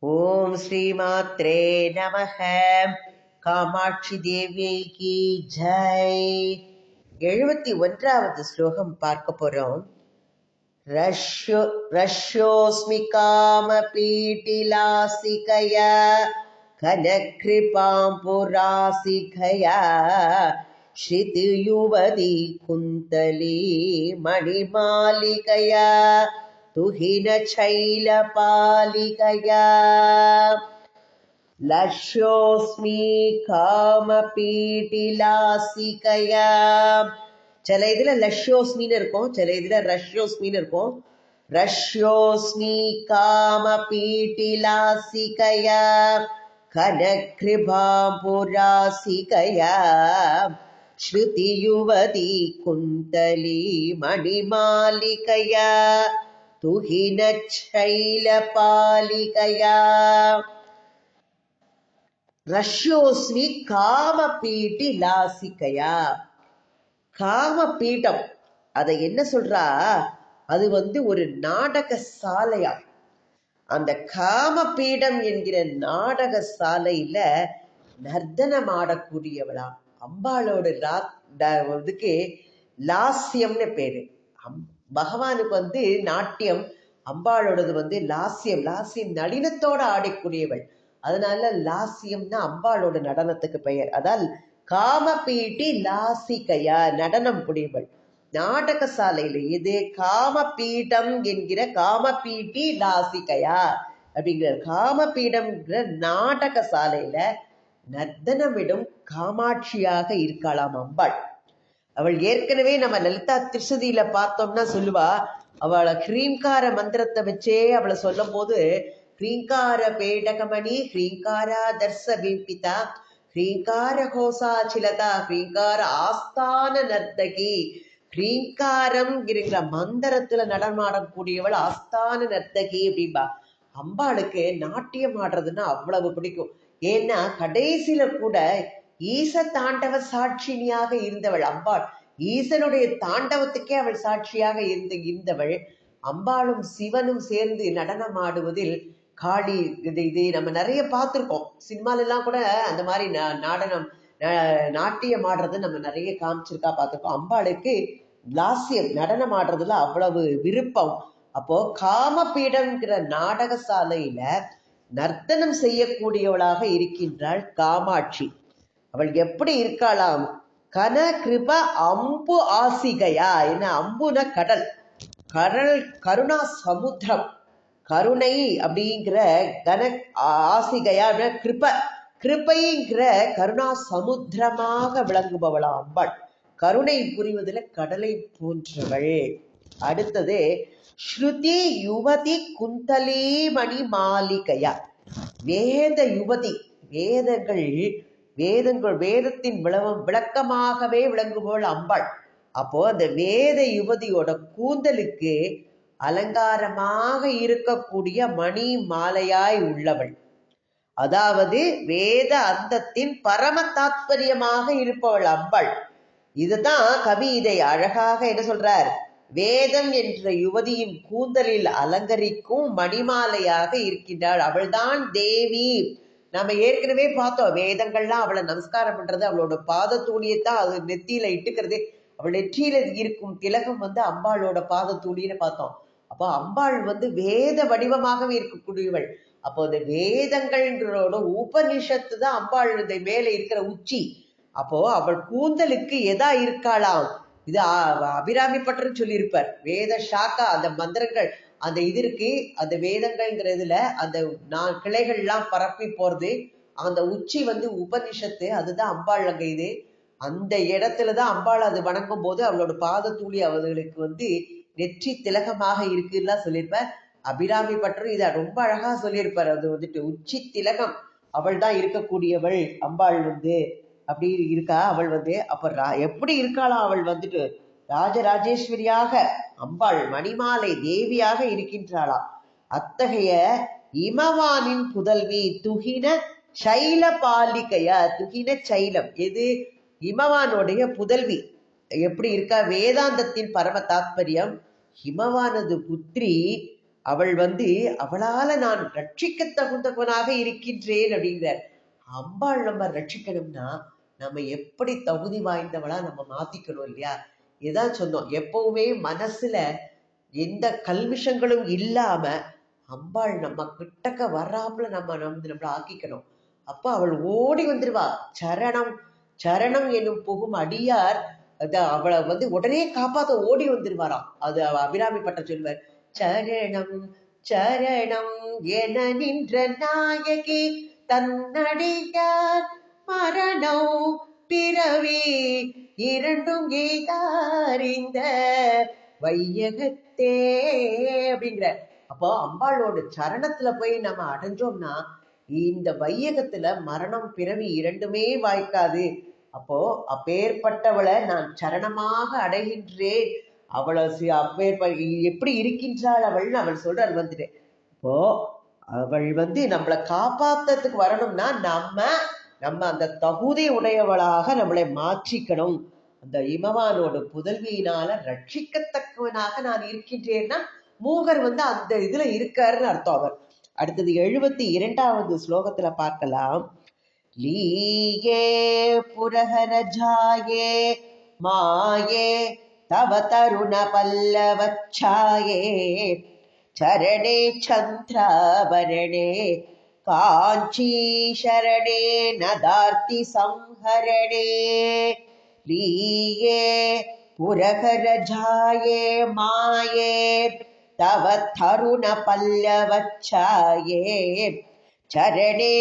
ஓம் ஸ்ரீமாத்ரே நமக. காமாட்சி தேவிக்கு ஜெய். எழுபத்தி ஒன்றாவது ஸ்லோகம் பார்க்க போறோம். ரஷ்யோ ரஷ்யோஸ்மி காம பீட்டிலாசிகய கனகிருபாம் புராசிகய ஸ்ருதியுவதி குந்தலி மணிமாலிகயா तुहिनशैलपालिकया लक्ष्योऽस्मि காமபீட்டிலாசிகையா சில இதுல லஷ்யோஸ்மின்னு இருக்கும் சில இதுல ரஷ்யோஸ்மின்னு இருக்கும் ரஷ்யோஸ்மி காமபீட்டிலாசிகையா கனக்ரிபாம்புராசிகையா श्रुतियुवती कुन्तली मणिमालिकया तुहिनच्छैलपालिकया ரஷ்யோஸ்மி காமபீட்டி லாசிக்கையா காமபீட்டம் அதை என்ன சொல்றா அது வந்து ஒரு நாடக சாலையா அந்த காமபீடம் என்கிற நாடக சாலையில நர்த்தனம் ஆடக்கூடியவளா அம்பாளோட இதுக்கு லாஸ்யம்னு பேரு அம் பகவானுக்கு வந்து நாட்டியம் அம்பாளோடது வந்து லாஸ்யம். லாஸ்யம் நளினத்தோட ஆடக்கூடியவள். அதனால லாஸ்யம்னா அம்பாளோட நடனத்துக்கு பெயர். அதால் காமபீட்டி லாசிகையா நடனம் புடியவள் நாடக சாலையில இது காமபீடம் என்கிற காமபீட்டி லாசிகையா அப்படிங்கிற காமபீடம்ங்கிற நாடக சாலையில நர்த்தனமிடும் காமாட்சியாக இருக்கலாம் அம்பாள். அவள் ஏற்கனவே நம்ம லலிதா திருசதியில பார்த்தோம்னா சொல்லுவா அவளை ஹ்ரீங்கார மந்திரத்தை வச்சே அவளை சொல்லும் போது ஹ்ரீங்கார பேடகமணி ஹ்ரீங்காரா தர்ச பிம்பிதா ஹ்ரீங்கார ஹோசாச்சிலதா ஹ்ரீங்கார ஆஸ்தான நர்த்தகி ஹ்ரீங்காரம் இருக்கிற மந்திரத்துல நடமாடக்கூடியவள் ஆஸ்தான நர்த்தகி அப்படின்பா அம்பாளுக்கு நாட்டியம் ஆடுறதுன்னா அவ்வளவு பிடிக்கும். ஏன்னா கடைசியில கூட ஈச தாண்டவ சாட்சினியாக இருந்தவள் அம்பாள். ஈசனுடைய தாண்டவத்துக்கே அவள் சாட்சியாக இருந்து இருந்தவள் அம்பாளும் சிவனும் சேர்ந்து நடனம் ஆடுவதில் காளி இது இது நம்ம நிறைய பார்த்துருக்கோம். சினிமாலெல்லாம் கூட அந்த மாதிரி நாடனம் நாட்டியம் ஆடுறது நம்ம நிறைய காமிச்சிருக்கா பார்த்துருக்கோம். அம்பாளுக்கு லாஸ்யம் நடனம் ஆடுறதுல அவ்வளவு விருப்பம். அப்போ காமபீடம்ங்கிற நாடக சாலையில நர்த்தனம் செய்யக்கூடியவளாக இருக்கின்றாள் காமாட்சி. அவள் எப்படி இருக்காளாம்? கன கிருப அம்பு ஆசிகையா? என்ன அம்புன கடல். கடல் கருணா சமுத்திரம். கருணை அப்படிங்கிற கன ஆசிகையா கிருப. கிருப்பைங்கிற கருணா சமுத்திரமாக விளங்குபவளா அம்பாள். கருணை புரிவதில் கடலை போன்றவள். அடுத்தது ஸ்ருதி யுவதி குந்தலி மணி மாளிகையா? வேத யுவதி வேதங்கள் வேதங்கள் வேதத்தின் விளவம் விளக்கமாகவே விளங்குபவள் அம்பாள். அப்போ அந்த வேத யுவதியோட கூந்தலுக்கு அலங்காரமாக இருக்கக்கூடிய மணி மாலையாய் உள்ளவள். அதாவது வேத அந்தத்தின் பரம தாத்பரியமாக இருப்பவள் அம்பாள். இதுதான் கவி இதை அழகாக என்ன சொல்றார்? வேதம் என்ற யுவதியின் கூந்தலில் அலங்கரிக்கும் மணிமாலையாக இருக்கின்றாள். அவள்தான் தேவி. நம்ம ஏற்கனவே பார்த்தோம் வேதங்கள்லாம் அவளை நமஸ்காரம் பண்றது அவளோட பாதத்தூளியத்தான் அது நெத்தியில இட்டுக்கிறது. அவள் நெற்றியில இருக்கும் திலகம் வந்து அம்பாளோட பாதத்தூளின்னு பார்த்தோம். அப்போ அம்பாள் வந்து வேத வடிவமாகவே இருக்கக்கூடியவள். அப்போ இந்த வேதங்கள்ன்றோட உபனிஷத்து தான் அம்பாள் இந்த மேலே இருக்கிற உச்சி. அப்போ அவள் கூந்தலுக்கு எதா இருக்காளாம்? இது அபிராமி பட்டர்னு சொல்லியிருப்பார். வேத ஷாக்கா அந்த மந்திரங்கள். அந்த இது இருக்கு அந்த வேதங்கள்ங்கிறதுல அந்த நான் கிளைகள்லாம் பரப்பி போறது அந்த உச்சி வந்து உபனிஷத்து அதுதான் அம்பாள் அங்க இது. அந்த இடத்துலதான் அம்பாள் அது வணங்கும் போது அவளோட பாத தூளி அவர்களுக்கு வந்து நெற்றி திலகமாக இருக்குலாம் சொல்லியிருப்பார். அபிராமி பற்றும் இதை ரொம்ப அழகா சொல்லியிருப்பார். அது வந்துட்டு உச்சி திலகம் அவள் தான் இருக்கக்கூடியவள் அம்பாள் வந்து அப்படி இருக்கா அவள் வந்து. அப்ப எப்படி இருக்காளா அவள் வந்துட்டு? ராஜராஜேஸ்வரியாக அம்பாள் மணிமாலை தேவியாக இருக்கின்றாளா? அத்தகைய இமவானின் புதல்வி துகின சைல பாலிகையா துகின சைலம். எது? இமவானுடைய புதல்வி. எப்படி இருக்கா? வேதாந்தத்தின் பரம தாத்பரியம். ஹிமவானது புத்திரி அவள் வந்து அவளால நான் ரட்சிக்க தகுந்தவனாக இருக்கின்றேன் அப்படிங்கிறார். அம்பாள் நம்ம ரட்சிக்கணும்னா நம்ம எப்படி தகுதி வாய்ந்தவளா நம்ம மாத்திக்கணும் இல்லையா? இதான் சொன்னோம். எப்பவுமே மனசுல எந்த கல்விஷங்களும் இல்லாம அம்பாள் நம்ம கிட்டக்க வர்றாப்புல நம்ம நம்ம ஆக்கிக்கணும். அப்ப அவள் ஓடி வந்துருவா. சரணம் சரணம் என்னும் புகும் அடியார். அது அவளை வந்து உடனே காப்பாத்த ஓடி வந்துருவாராம். அது அபிராமி பட்ட சொல்வார். சரணம் சரணம் என நின்ற நாயகி தன்னடியார் மரணம் பிறவி இரண்டும் கீதாரிந்த வையகத்தே அப்படிங்கிற. அப்போ அம்பாளோட சரணத்துல போய் நம்ம அடைஞ்சோம்னா இந்த வையகத்துல மரணம் பிறவி இரண்டுமே வாய்க்காது. அப்போ அப்பேற்பட்டவளை நான் சரணமாக அடைகின்றேன். அவளை அப்பேற்ப எப்படி இருக்கின்றாள் அவள் அவள் சொல்றாள் வந்துட்டு. இப்போ அவள் வந்து நம்மளை காப்பாத்துறதுக்கு வரணும்னா நம்ம நம்ம அந்த தகுதி உடையவளாக நம்மளை மாற்றிக்கணும். அந்த இமவானோட புதல்வியினால ரட்சிக்கத்தக்கவனாக நான் இருக்கின்றேன்னா மூகர் வந்து அந்த இதுல இருக்காருன்னு அர்த்தம் அவர். அடுத்தது எழுபத்தி இரண்டாவது ஸ்லோகத்துல பார்க்கலாம். லீயே புரஹர ஜாயே மாயே தவ தருண பல்லவச்சாயே சரணே சந்திராபரணே காஞ்சி नदार्ति நதார்த்தி சம்ஹரணே லீயே माये ஜாயே மாயே தவ தருண काञ्चीशरणे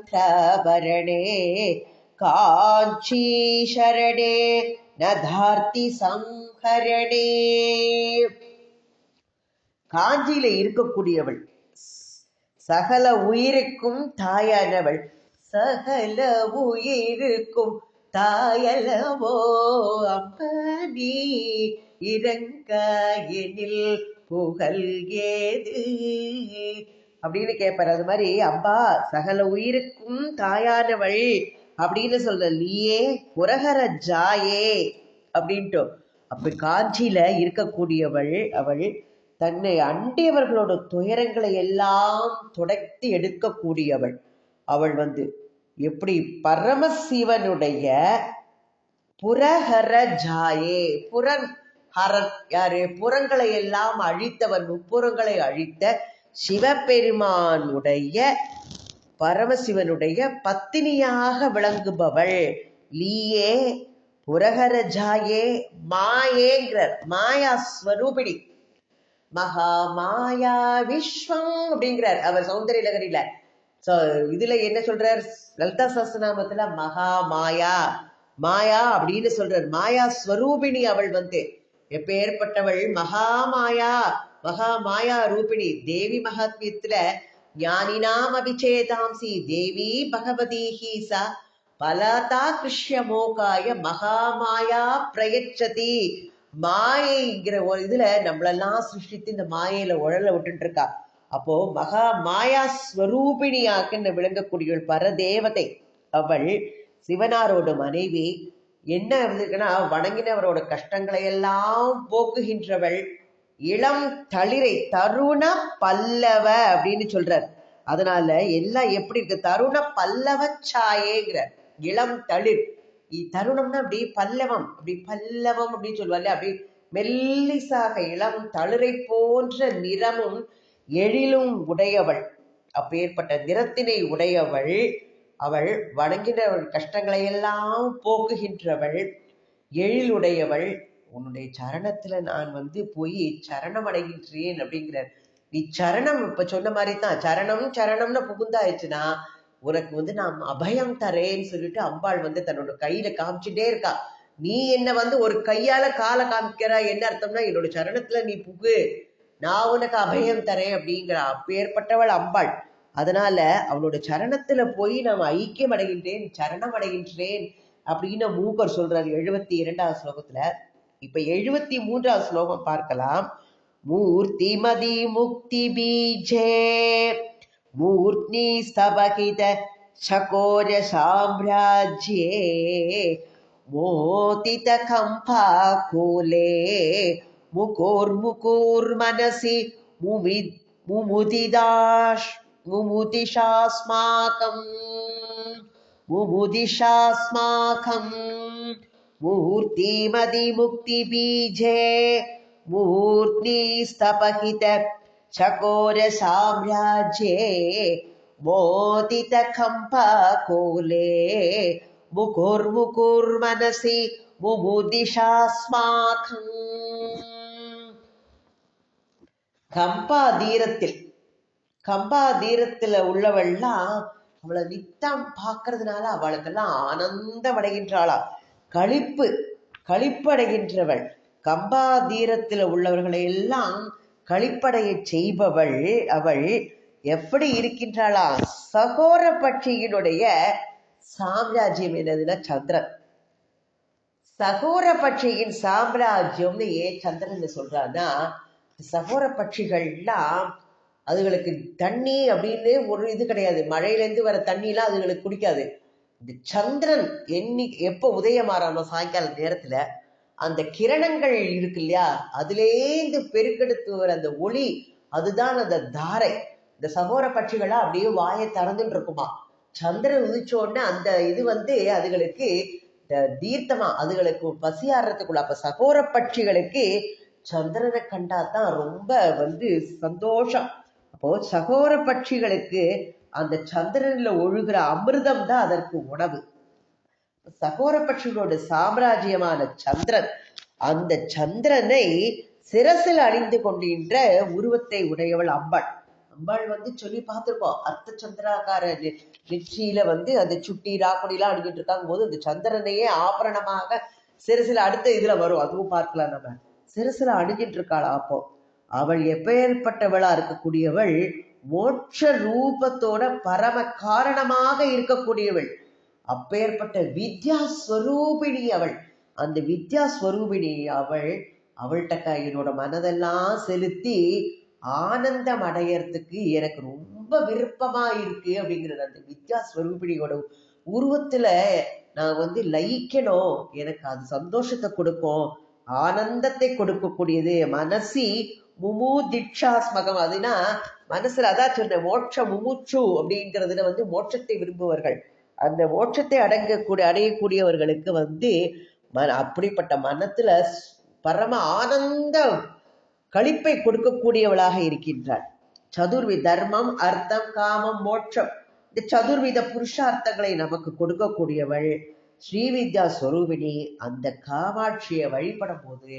சரணே காஞ்சி நதார்த்தி சம்ஹரணே காஞ்சியில இருக்கக்கூடியவள் சகல உயிருக்கும் தாயானவள் சகல உயிருக்கும் தாயலவோ அம்பனி இறங்காயனில் புகழ் ஏது? அப்படின்னு கேட்பார் அது மாதிரி அம்பா சகல உயிருக்கும் தாயானவள் அப்படின்னு சொல்ற நீயே உரகர ஜாயே அப்படின்ட்டு அப்படி காஞ்சியில இருக்கக்கூடியவள் அவள் தன்னை அண்டியவர்களோட துயரங்களை எல்லாம் துடைத்து எடுக்கக்கூடியவள். அவள் வந்து எப்படி பரமசிவனுடைய புரஹர ஜாயே புறன் ஹரன் யாரு? புறங்களை எல்லாம் அழித்தவன் முப்புறங்களை அழித்த சிவபெருமானுடைய பரமசிவனுடைய பத்தினியாக விளங்குபவள். லீயே புரஹர ஜாயே மாயேங்கிறார் மாயா ஸ்வரூபிணி மகா மாயா விஸ்வம் அப்படிங்கிறார் அவர் சௌந்தரிய நகரில சோ இதுல என்ன சொல்றார்? லலிதா சஸ்திரநாமத்துல மகா மாயா மாயா அப்படின்னு சொல்றார். மாயா ஸ்வரூபிணி அவள் வந்து. எப்பேற்பட்டவள்? மகா மாயா மகா மாயா ரூபிணி. தேவி மகாத்மியத்துல ஞானினாம் அபிச்சேதாம்சி. தேவி பகவதி ஹீசா. பலதா கிருஷ்ய மோகாய மகாமாயா பிரயச்சதி. மாயைங்கிற ஒரு இதுல நம்மளெல்லாம் சிருஷ்டித்து இந்த மாயையில உழல விட்டுட்டு இருக்கா அப்போ மகா மாயா ஸ்வரூபிணியாக்குன்னு விளங்கக்கூடியவள் பரதேவதை அவள் சிவனாரோட மனைவி என்ன இருக்குன்னா வணங்கினவரோட கஷ்டங்களை எல்லாம் போக்குகின்றவள். இளம் தளிரை தருண பல்லவ அப்படின்னு சொல்றார். அதனால எல்லாம் எப்படி இருக்கு? தருண பல்லவ சாயேங்கிறார் இளம் தளிர். தருணம்னா அப்படி பல்லவம் அப்படி பல்லவம் அப்படின்னு சொல்லுவாங்க அப்படி மெல்லிசாக இளம் தளிரை போன்ற நிறமும் எழிலும் உடையவள். அப்பேற்பட்ட நிறத்தினை உடையவள். அவள் வணங்கினவள் கஷ்டங்களை எல்லாம் போக்குகின்றவள் எழிலுடையவள் உன்னுடைய சரணத்துல நான் வந்து போய் சரணம் அடைகின்றேன் அப்படிங்கிறார் நீ சரணம் இப்ப சொன்ன மாதிரி தான் சரணம் சரணம்னு புகுந்தாயிடுச்சுன்னா உனக்கு வந்து நான் அபயம் தரேன்னு சொல்லிட்டு அம்பாள் வந்து தன்னோட கையில காமிச்சுட்டே இருக்கா. நீ என்ன வந்து ஒரு கையால காலை காமிக்கிற? என்ன அர்த்தம்னா என்னோட சரணத்துல நீ புகு. நான் உனக்கு அபயம் தரேன் அப்படிங்கிற அப்பேற்பட்டவள் அம்பாள். அதனால அவளோட சரணத்துல போய் நாம் ஐக்கியம் அடைகின்றேன் சரணம் அடைகின்றேன் அப்படின்னு மூக்கர் சொல்றாரு எழுபத்தி இரண்டாவது ஸ்லோகத்துல. இப்ப எழுபத்தி மூன்றாவது ஸ்லோகம் பார்க்கலாம். மூர்த்திமதி முக்தி பீஜே. मूर्ध्नि स्तभकित शकोरसाम्राज्ये मोतितकम्पाकूले मुकुर्मुकुर्मनसि मुमि मुमुदिदाश् मुमुदिशास्माकम् मुमुदिशास्माकम्। बीजे मूर्ति स्तपहित चकोरसाम्राज्ये मोदितकम्पकोले मुकुर्मुकुर्मनसि முமுதிஷாஸ்மாகம் கம்பா தீரத்தில் கம்பா தீரத்துல உள்ளவள்லாம் அவளை நித்தம் பார்க்கறதுனால அவளுக்கெல்லாம் ஆனந்தம் அடைகின்றாளா களிப்பு களிப்படைகின்றவள் கம்பா தீரத்தில் உள்ளவர்களை எல்லாம் களிப்படைய செய்பவள் அவள் எப்படி இருக்கின்றாளா? சகோர பட்சியினுடைய சாம்ராஜ்யம் என்னதுன்னா சந்திரன். சகோர பட்சியின் சாம்ராஜ்யம்னு ஏன் சந்திரன் சொல்றான்னா சகோர பட்சிகள்லாம் அதுகளுக்கு தண்ணி அப்படின்னு ஒரு இது கிடையாது. மழையிலேருந்து வர தண்ணிலாம் அதுகளுக்கு குடிக்காது. இந்த சந்திரன் என்னி எப்போ உதயமாறானோ சாயங்கால நேரத்துல அந்த கிரணங்கள் இருக்கு இல்லையா அதுலேருந்து பெருக்கெடுத்து வர அந்த ஒளி அதுதான் அந்த தாரை. இந்த சகோர பட்சிகளா அப்படியே வாயை திறந்துட்டு இருக்குமா? சந்திரன் உதிச்சோடனே அந்த இது வந்து அதுகளுக்கு தீர்த்தமா அதுகளுக்கு பசியாடுறதுக்குள்ள அப்ப சகோர பட்சிகளுக்கு சந்திரனை கண்டா தான் ரொம்ப வந்து சந்தோஷம். அப்போ சகோர பட்சிகளுக்கு அந்த சந்திரன்ல ஒழுகிற அமிர்தம் தான் அதற்கு உணவு. சகோர சாம்ராஜ்யமான சந்திரன். அந்த சந்திரனை சிரசில் அணிந்து கொண்டின்ற உருவத்தை உடையவள் அம்பாள். அம்பாள் வந்து சொல்லி பார்த்திருக்கோம் அர்த்த சந்திராகார நெற்றியில வந்து அந்த சுட்டி ராக்குடிலாம் அணிஞ்சிட்டு இருக்காங்க போது அந்த சந்திரனையே ஆபரணமாக சிரசில் அடுத்த இதுல வரும். அதுவும் பார்க்கலாம் நம்ம. சிரசில் அணிஞ்சிட்டு இருக்காளா அப்போ. அவள் எப்பேற்பட்டவளா இருக்கக்கூடியவள் மோட்ச ரூபத்தோட பரம காரணமாக இருக்கக்கூடியவள். அப்பேற்பட்ட வித்யா ஸ்வரூபிணி அவள். அந்த வித்யா ஸ்வரூபிணி அவள் அவள்கிட்ட என்னோட மனதெல்லாம் செலுத்தி ஆனந்தம் அடையறதுக்கு எனக்கு ரொம்ப விருப்பமா இருக்கு அப்படிங்கிறது. அந்த வித்யா ஸ்வரூபிணியோட உருவத்துல நான் வந்து லயிக்கணும். எனக்கு அது சந்தோஷத்தை கொடுக்கும். ஆனந்தத்தை கொடுக்கக்கூடியது. மனசி முமு திக்ஷாஸ்மகம் அதுனா மனசுல அதான் சொன்னேன் மோட்ச முமுட்சு அப்படிங்கிறதுல வந்து மோட்சத்தை விரும்புவர்கள். அந்த மோட்சத்தை அடங்கக்கூடிய அடையக்கூடியவர்களுக்கு வந்து மன அப்படிப்பட்ட மனத்துல ஸ்- பரம ஆனந்த களிப்பை கொடுக்கக்கூடியவளாக இருக்கின்றாள். சதுர்வி தர்மம் அர்த்தம் காமம் மோட்சம். இந்த சதுர்வித புருஷார்த்தங்களை நமக்கு கொடுக்கக்கூடியவள் ஸ்ரீவித்யா ஸ்வரூபிணி அந்த காமாட்சியை வழிபடும் போது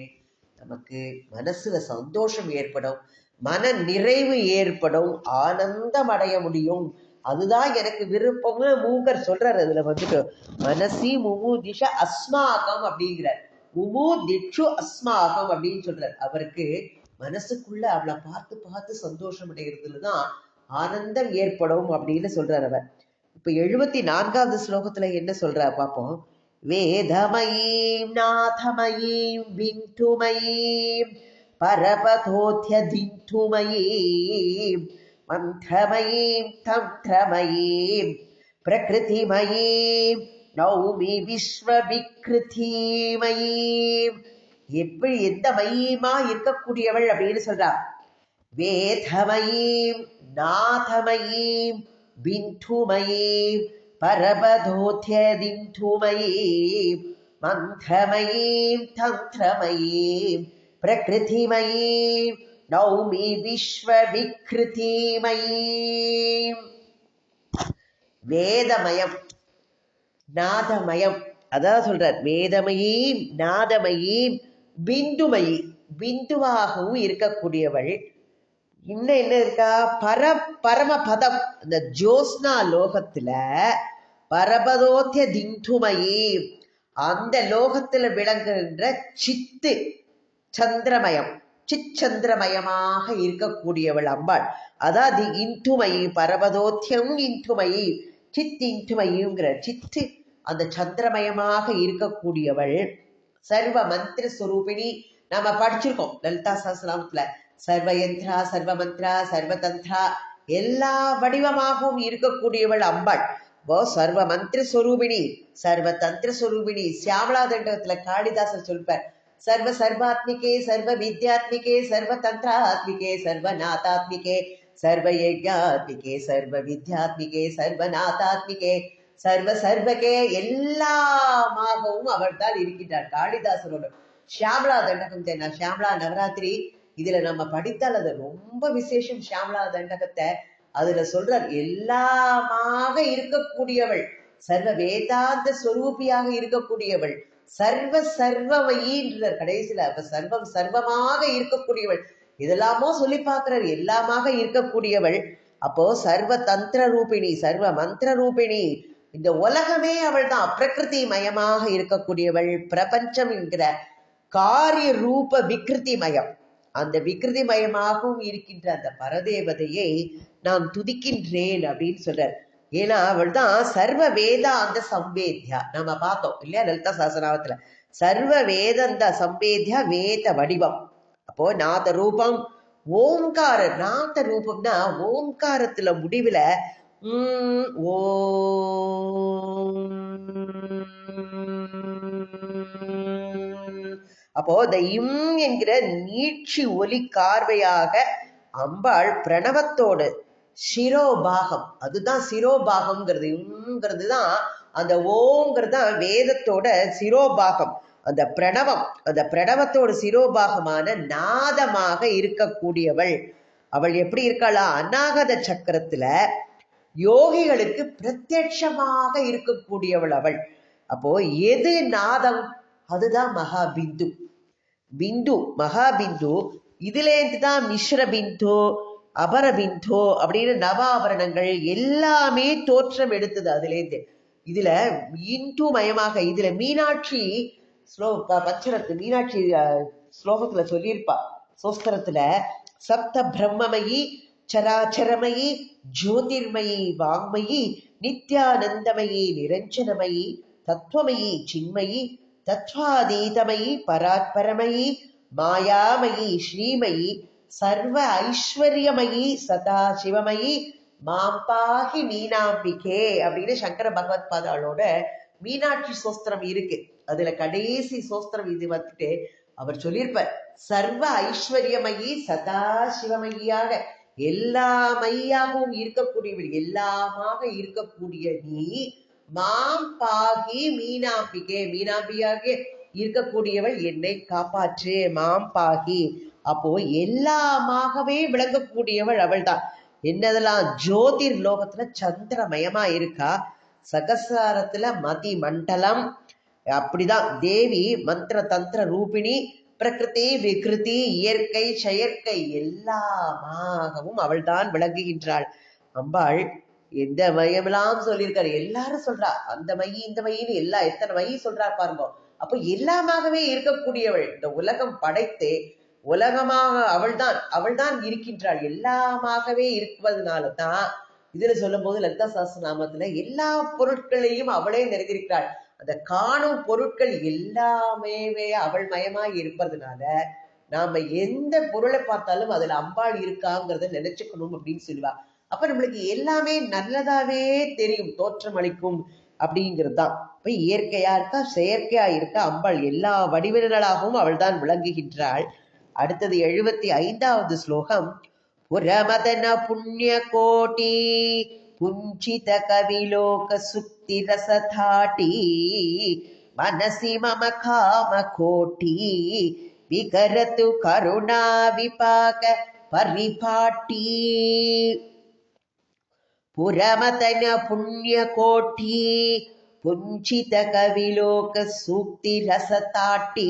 நமக்கு மனசுல சந்தோஷம் ஏற்படும் மன நிறைவு ஏற்படும் ஆனந்தம் அடைய முடியும். அதுதான் எனக்கு விருப்பம்னு மூங்கர் சொல்றாரு அதுல வந்துட்டு. மனசி முமு திஷ அஸ்மாகம் அப்படிங்கிறார். முமு திக்ஷு அஸ்மாகம் அப்படின்னு சொல்றாரு. அவருக்கு மனசுக்குள்ள அவளை பார்த்து பார்த்து சந்தோஷம் அடைகிறதுல தான் ஆனந்தம் ஏற்படும் அப்படின்னு சொல்றார் அவர். இப்ப எழுபத்தி நான்காவது ஸ்லோகத்துல என்ன சொல்றா பார்ப்போம் வேதமயீம் நாதமயீம் விந்துமயீம் பரபதோத்யதிந்துமயீம் மந்திரமயீம் தந்திரமயீம் பிரகிருதிமயீம் நௌமி விஸ்வவிக்ருதிமயீம் எப்படி எந்த மயீமா இருக்கக்கூடியவள் அப்படின்னு சொல்றா. வேதமயீம் நாதமயீம் பிந்துமயீம் பரபதோத்தியதிந்துமயீம் மந்திரமயீம் தந்திரமயீம் பிரகிருதிமயீம் நௌமி விஸ்வவிக்ருதிமயீம் வேதமயம் நாதமயம். அதான் சொல்றார் வேதமயீம் நாதமயீம் பிந்துமயி. பிந்துவாகவும் இருக்கக்கூடியவள். இன்னும் என்ன இருக்கா? பர பரமபதம். இந்த ஜோஸ்னா லோகத்துல பரபதோத்திய திந்துமயி. அந்த லோகத்துல விளங்குகின்ற சித்து சந்திரமயம். சிச்சந்திரமயமாக இருக்கக்கூடியவள் அம்பாள். அதாவது இந்துமயி பரபதோத்தியம் இந்துமயி சித் இந்துமயிங்கிற சித்து அந்த சந்திரமயமாக இருக்கக்கூடியவள் சர்வ மந்திர சுரூபிணி. நாம படிச்சிருக்கோம் லலிதா சஹசிராமத்துல சர்வ யந்திரா சர்வ மந்திரா சர்வ தந்திரா எல்லா வடிவமாகவும் இருக்கக்கூடியவள் அம்பாள். ஓ சர்வ மந்திர சுரூபிணி சர்வ தந்திர சுரூபிணி. சியாமலா தண்டகத்துல காளிதாசர் சொல்பார் சர்வ சர்வாத்மிகே சர்வ வித்யாத்மிகே சர்வ தந்திராத்மிகே சர்வநாதாத்மிகே சர்வ யஜ்ஞாத்மிகே சர்வ வித்யாத்மிகே சர்வநாதாத்மிகே சர்வ சர்வகே எல்லாமாகவும் அவர் தான் இருக்கின்றார் காளிதாசரோட ஷியாமலா தண்டகம் தென்னா ஷியாமலா நவராத்திரி. இதுல நம்ம படித்தால் அது ரொம்ப விசேஷம். ஷியாமலா தண்டகத்தை அதுல சொல்றார் எல்லாமாக இருக்கக்கூடியவள் சர்வ வேதாந்த ஸ்வரூபியாக இருக்கக்கூடியவள் சர்வ சர்வமயின்றார் கடைசியில அப்ப சர்வம் சர்வமாக இருக்கக்கூடியவள். இதெல்லாமோ சொல்லி பார்க்கிறார். எல்லாமாக இருக்கக்கூடியவள். அப்போ சர்வ தந்திர ரூபிணி சர்வ மந்திர ரூபிணி இந்த உலகமே அவள் தான் பிரகிருதி மயமாக இருக்கக்கூடியவள் பிரபஞ்சம் என்கிற காரிய ரூப விக்கிருதி மயம் அந்த விக்கிருதி மயமாகவும் இருக்கின்ற அந்த பரதேவதையை நான் துதிக்கின்றேன் அப்படின்னு சொல்றார். ஏன்னா அவள் தான் சர்வ வேதாந்த சம்பேத்யா. நம்ம பார்த்தோம் இல்லையா லலிதா சாசனாவத்துல சர்வ வேதந்த சம்பேத்யா வேத வடிவம். அப்போ நாத ரூபம் ஓம்கார நாத ரூபம்னா ஓம்காரத்துல முடிவுல உம் ஓ அப்போ இந்த இம் என்கிற நீட்சி ஒலி கார்வையாக அம்பாள் பிரணவத்தோடு சிரோபாகம். அதுதான் சிரோபாகம்ங்கிறது இம்ங்கிறது தான் அந்த ஓங்கிறது தான் வேதத்தோட சிரோபாகம். அந்த பிரணவம் அந்த பிரணவத்தோட சிரோபாகமான நாதமாக இருக்கக்கூடியவள். அவள் எப்படி இருக்காளா? அநாகத சக்கரத்துல யோகிகளுக்கு பிரத்யட்சமாக இருக்கக்கூடியவள் அவள். அப்போ எது நாதம்? அதுதான் மகாபிந்து. பிந்து மகாபிந்து இதுலேருந்து தான் மிஸ்ர பிந்து அபரவிந்தோ அப்படின்னு அப்படின்னு நவாபரணங்கள் எல்லாமே தோற்றம் எடுத்தது அதுலேருந்து இதுல இன்டூ மயமாக இதுல மீனாட்சி ஸ்லோ பச்சரத்து மீனாட்சி ஸ்லோகத்துல சொல்லியிருப்பா. சோஸ்தரத்துல சப்த பிரம்மமயி சராச்சரமயி ஜோதிர்மயி வாங்மயி நித்யானந்தமயி நிரஞ்சனமயி தத்துவமயி சின்மயி தத்வாதீதமயி பராத்பரமயி மாயாமயி ஸ்ரீமயி சர்வ ஐஸ்வர்யமயி சதா சிவமயி மாம்பாகி மீனாம்பிகே அப்படின்னு சங்கர பகவத் பாதாளோட மீனாட்சி சோஸ்திரம் இருக்கு. அதுல கடைசி சோஸ்திரம் இது வந்துட்டு அவர் சொல்லியிருப்பார். சர்வ ஐஸ்வர்யமயி சதா சிவமயியாக எல்லா மையாகவும் இருக்கக்கூடியவள் எல்லாமாக இருக்கக்கூடிய நீ மாம் பாகி மீனாம்பிகே. மீனாம்பியாக இருக்கக்கூடியவள் என்னை காப்பாற்று. மாம் பாகி. அப்போ எல்லாமாகவே விளங்கக்கூடியவள் அவள்தான். என்னதெல்லாம் ஜோதிர் லோகத்துல சந்திரமயமா இருக்கா? சகசாரத்துல மதி மண்டலம் அப்படிதான். தேவி மந்திர தந்திர ரூபிணி பிரகிருதி விகிருதி இயற்கை செயற்கை எல்லாமாகவும் அவள்தான் விளங்குகின்றாள். அம்பாள் எந்த மையமெல்லாம் சொல்லியிருக்காரு. எல்லாரும் சொல்றா. அந்த மைய இந்த மையின்னு எல்லா எத்தனை மையும் சொல்றா பாருங்க. அப்போ எல்லாமாகவே இருக்கக்கூடியவள். இந்த உலகம் படைத்து உலகமாக அவள்தான் அவள்தான் இருக்கின்றாள். எல்லாமாகவே இருப்பதனால தான் இதுல சொல்லும் போது லலிதா சாஸ்திரநாமத்துல எல்லா பொருட்களையும் அவளே நிறைந்திருக்கிறாள் அந்த காணும் பொருட்கள் எல்லாமே அவள் மயமா இருப்பதனால நாம எந்த பொருளை பார்த்தாலும் அதுல அம்பாள் இருக்காங்கிறத நினைச்சுக்கணும் அப்படின்னு சொல்லுவா. அப்ப நம்மளுக்கு எல்லாமே நல்லதாவே தெரியும் தோற்றம் அளிக்கும் அப்படிங்கிறது தான் இப்ப இயற்கையா இருக்கா செயற்கையா இருக்கா அம்பாள் எல்லா வடிவங்களாகவும் அவள் தான் விளங்குகின்றாள். அடுத்தது எழுபத்தி ஐந்தாவது ஸ்லோகம் புரமதன புண்ணிய கோட்டி புஞ்சித கவிலோக சுக்தி ரசதாட்டி மனசி மம காம கோட்டி விகரத்து கருணா விபாக பரிபாட்டி. புரமதன புண்ணிய கோட்டி புஞ்சித கவிலோக சூக்தி ரசதாட்டி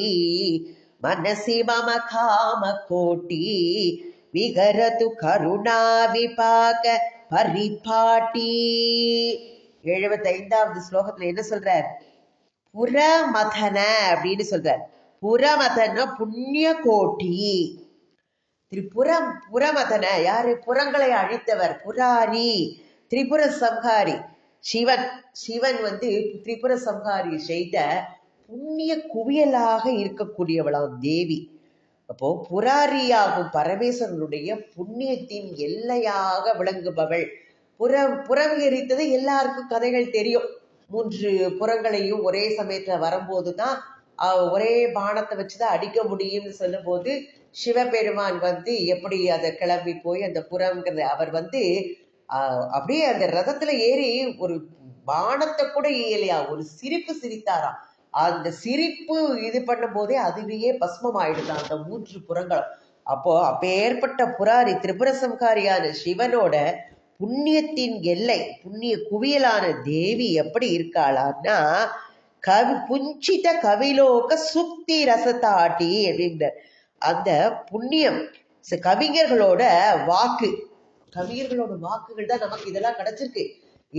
மனசி மம காம கோட்டி விகரது கருணா விபாக பரிபாட்டி. எழுபத்தைந்தாவது ஸ்லோகத்துல என்ன சொல்றார்? புறமதன அப்படின்னு சொல்றார். புறமதன புண்ணிய கோட்டி. திரிபுரம் புறமதன யாரு? புறங்களை அழித்தவர் புராரி திரிபுர சம்ஹாரி. சிவன் சிவன் வந்து திரிபுர சம்ஹாரி செய்த புண்ணிய குவியலாக இருக்கக்கூடியவளாம் தேவி. அப்போ புராரியாகும் பரமேஸ்வரனுடைய புண்ணியத்தின் எல்லையாக விளங்குபவள். புற புறம் எரித்தது எல்லாருக்கும் கதைகள் தெரியும். மூன்று புறங்களையும் ஒரே சமயத்துல வரும்போது தான் ஆஹ் ஒரே பானத்தை வச்சுதான் அடிக்க முடியும்னு சொல்லும்போது சிவபெருமான் வந்து எப்படி அதை கிளம்பி போய் அந்த புறம்ங்கிறது அவர் வந்து ஆஹ் அப்படியே அந்த ரதத்துல ஏறி ஒரு பானத்தை கூட இயலையா? ஒரு சிரிப்பு சிரித்தாராம். அந்த சிரிப்பு இது பண்ணும் போதே அதுவே பஸ்மம் ஆயிடுதான் அந்த மூன்று புறங்களும். அப்போ அப்பேற்பட்ட புராரி திரிபுர சம்ஹாரியான சிவனோட புண்ணியத்தின் எல்லை புண்ணிய குவியலான தேவி எப்படி இருக்காளான்னா கவி புஞ்சித கவிலோக சுக்தி ரசத்தாட்டி அப்படிங்கிற அந்த புண்ணியம் ச- கவிஞர்களோட வாக்கு கவிஞர்களோட வாக்குகள் தான் நமக்கு இதெல்லாம் கிடைச்சிருக்கு.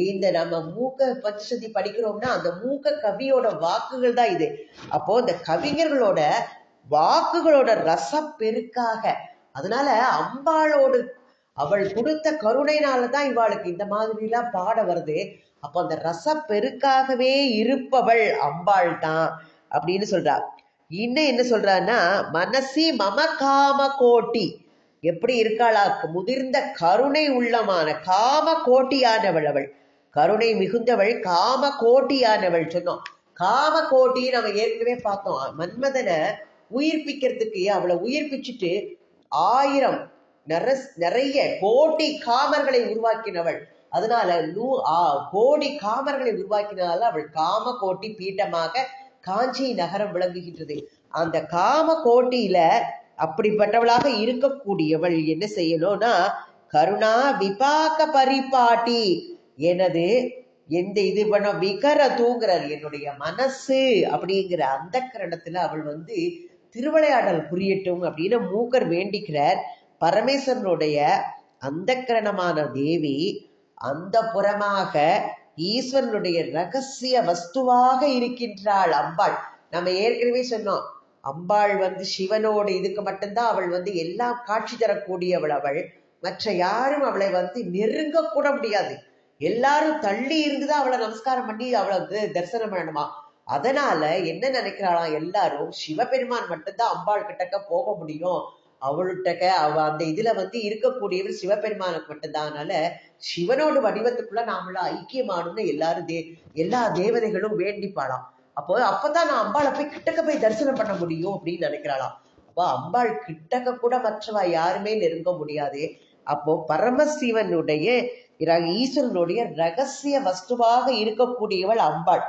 இந்த நம்ம மூக்க பஞ்சசதி படிக்கிறோம்னா அந்த மூக்க கவியோட வாக்குகள் தான் இது. அப்போ இந்த கவிஞர்களோட வாக்குகளோட ரசப்பெருக்காக அதனால அம்பாளோடு அவள் கொடுத்த கருணைனால தான் இவாளுக்கு இந்த மாதிரிலாம் பாட வருது. அப்போ அந்த ரசப்பெருக்காகவே இருப்பவள் அம்பாள் தான் அப்படின்னு சொல்றா. இன்னும் என்ன சொல்றான்னா மனசி மம காம கோட்டி. எப்படி இருக்காளா? முதிர்ந்த கருணை உள்ளமான காம கோட்டியானவள் அவள். கருணை மிகுந்தவள் காம கோட்டியானவள் சொன்னோம். காம கோட்டி நம்ம ஏற்கனவே பார்த்தோம். மன்மதனை உயிர்ப்பிக்கிறதுக்கு அவளை உயிர்ப்பிச்சுட்டு ஆயிரம் நிற- நிறைய கோடி காமர்களை உருவாக்கினவள். அதனால நூ ஆ, கோடி காமர்களை உருவாக்கினால அவள் காம கோட்டி பீட்டமாக காஞ்சி நகரம் விளங்குகின்றது. அந்த காம கோட்டியில அப்படிப்பட்டவளாக இருக்கக்கூடியவள் என்ன செய்யணும்னா கருணா விபாக பரிபாட்டி எனது எந்த இது பண்ண விகர தூங்குறார் என்னுடைய மனசு அப்படிங்கிற அந்த கரணத்துல அவள் வந்து திருவிளையாடல் புரியட்டும் அப்படின்னு மூக்கர் வேண்டிக்கிறார். பரமேஸ்வரனுடைய அந்தக்கரணமான தேவி அந்த புறமாக ஈஸ்வரனுடைய ரகசிய வஸ்துவாக இருக்கின்றாள் அம்பாள். நம்ம ஏற்கனவே சொன்னோம் அம்பாள் வந்து சிவனோட இதுக்கு மட்டும்தான் அவள் வந்து எல்லாம் காட்சி தரக்கூடியவள் அவள். மற்ற யாரும் அவளை வந்து நெருங்க கூட முடியாது. எல்லாரும் தள்ளி இருந்துதான் அவளை நமஸ்காரம் பண்ணி அவளை வந்து தரிசனம் பண்ணணுமா? அதனால என்ன நினைக்கிறாளாம் எல்லாரும் சிவபெருமான் மட்டும்தான் அம்பாள் கிட்டக்க போக முடியும். அவள்கிட்டக்க அவ அந்த இதுல வந்து இருக்கக்கூடியவர் சிவபெருமானுக்கு மட்டும்தான். அதனால சிவனோட வடிவத்துக்குள்ள நாமள ஐக்கியமானோம்னு எல்லாரும் தே எல்லா தேவதைகளும் வேண்டிப்பாளாம். அப்போ அப்பதான் நான் அம்பாளை போய் கிட்டக்க போய் தரிசனம் பண்ண முடியும் அப்படின்னு நினைக்கிறாளாம். அப்போ அம்பாள் கிட்டக்க கூட மற்றவ யாருமே நெருங்க முடியாது. அப்போ பரமசிவனுடைய ஈஸ்வரனுடைய ரகசிய வஸ்துவாக இருக்கக்கூடியவள் அம்பாள்.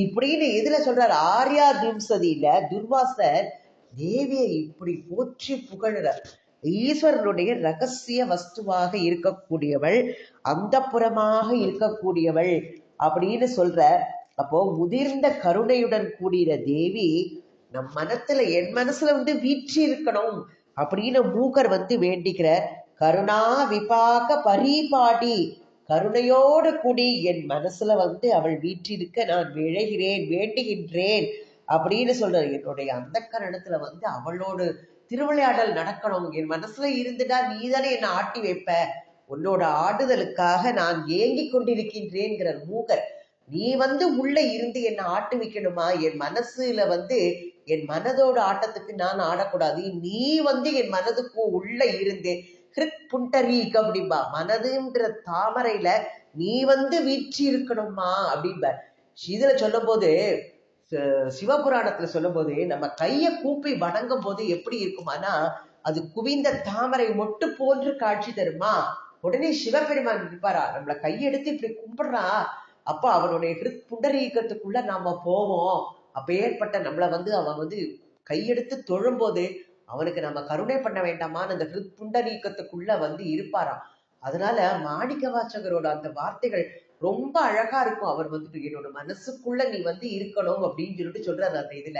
இப்படின்னு எதுல சொல்றார்? ஆர்யா தும்சதியில துர்வாசர் தேவியை இப்படி போற்றி புகழ்கிறார் ஈஸ்வரனுடைய ரகசிய வஸ்துவாக இருக்கக்கூடியவள் அந்த புறமாக இருக்கக்கூடியவள் அப்படின்னு சொல்ற அப்போ முதிர்ந்த கருணையுடன் கூடிய தேவி நம் மனத்துல என் மனசுல வந்து வீற்றி இருக்கணும் அப்படின்னு மூக்கர் வந்து வேண்டிக்கிறார். கருணா விபாக பரிபாடி. கருணையோடு கூடி. என் மனசுல வந்து அவள் வீற்றிருக்க நான் விழைகிறேன் வேண்டுகின்றேன் அப்படின்னு சொல்றாரு. என்னுடைய அந்த கரணத்துல வந்து அவளோடு திருவிளையாடல் நடக்கணும். என் மனசுல இருந்துட்டா நீதானே என்னை ஆட்டி வைப்ப. உன்னோட ஆடுதலுக்காக நான் ஏங்கிக் கொண்டிருக்கின்றேங்கிற மூகர். நீ வந்து உள்ள இருந்து என்னை ஆட்டு வைக்கணுமா? என் மனசுல வந்து என் மனதோட ஆட்டத்துக்கு நான் ஆடக்கூடாது. நீ வந்து என் மனதுக்கு உள்ள இருந்து கிருத் புண்டரீக் அப்படிம்பா. மனதுன்ற தாமரையில நீ வந்து வீற்றி இருக்கணுமா அப்படிம்பார் இதுல சொல்லும் போது சிவபுராணத்துல சொல்லும் போது நம்ம கைய கூப்பி வணங்கும் போது எப்படி இருக்குமானா அது குவிந்த தாமரை மொட்டு போன்று காட்சி தருமா. உடனே சிவபெருமான் இருப்பாரா நம்மள கையெடுத்து இப்படி கும்பிடுறா. அப்ப அவனுடைய ஹிருத் புண்டரீகத்துக்குள்ள நாம போவோம். அப்ப ஏற்பட்ட நம்மள வந்து அவன் வந்து கையெடுத்து தொழும்போது அவனுக்கு நம்ம கருணை பண்ண வேண்டாமான்னு அந்த புண்டரீக்கத்துக்குள்ள வந்து இருப்பாராம். அதனால மாணிக்க வாசகரோட அந்த வார்த்தைகள் ரொம்ப அழகா இருக்கும். அவர் வந்துட்டு என்னோட மனசுக்குள்ள நீ வந்து இருக்கணும் அப்படின்னு சொல்லிட்டு சொல்றாரு அந்த இதுல.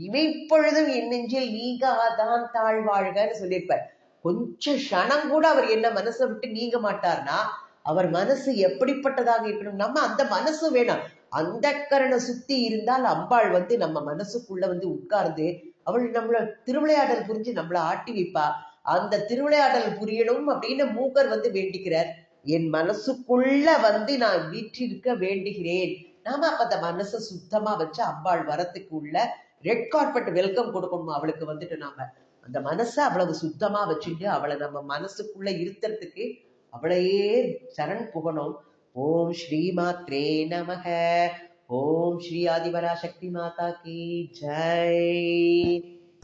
இமைப்பொழுதும் என் நெஞ்சில் நீங்காதான் தாழ்வாழ்கன்னு சொல்லியிருப்பார். கொஞ்சம் க்ஷணம் கூட அவர் என்ன மனசை விட்டு நீங்க மாட்டார்னா அவர் மனசு எப்படிப்பட்டதாக இருக்கணும்? நம்ம அந்த மனசு வேணாம். அந்த கரனை சுத்தி இருந்தால் அம்பாள் வந்து நம்ம மனசுக்குள்ள வந்து உட்கார்ந்து அவள் நம்மள திருவிளையாடல் புரிஞ்சு நம்மள ஆட்டி வைப்பா. அந்த திருவிளையாடல் புரியணும் அப்படின்னு மூக்கர் வந்து வேண்டிக்கிறார். என் மனசுக்குள்ள வந்து நான் வீற்றிருக்க வேண்டுகிறேன். நாம அப்ப அந்த மனசை சுத்தமா வச்சு அம்பாள் வரத்துக்கு உள்ள ரெட் கார்பெட் வெல்கம் கொடுக்கணும் அவளுக்கு வந்துட்டு நாம. அந்த மனசை அவ்வளவு சுத்தமா வச்சுட்டு அவளை நம்ம மனசுக்குள்ள இருத்துறதுக்கு அவளையே சரண் புகணும். ஓம் ஸ்ரீமாத்ரே நமக. ஓம் ஸ்ரீ ஆதிபராசக்தி மாதா கி ஜெய்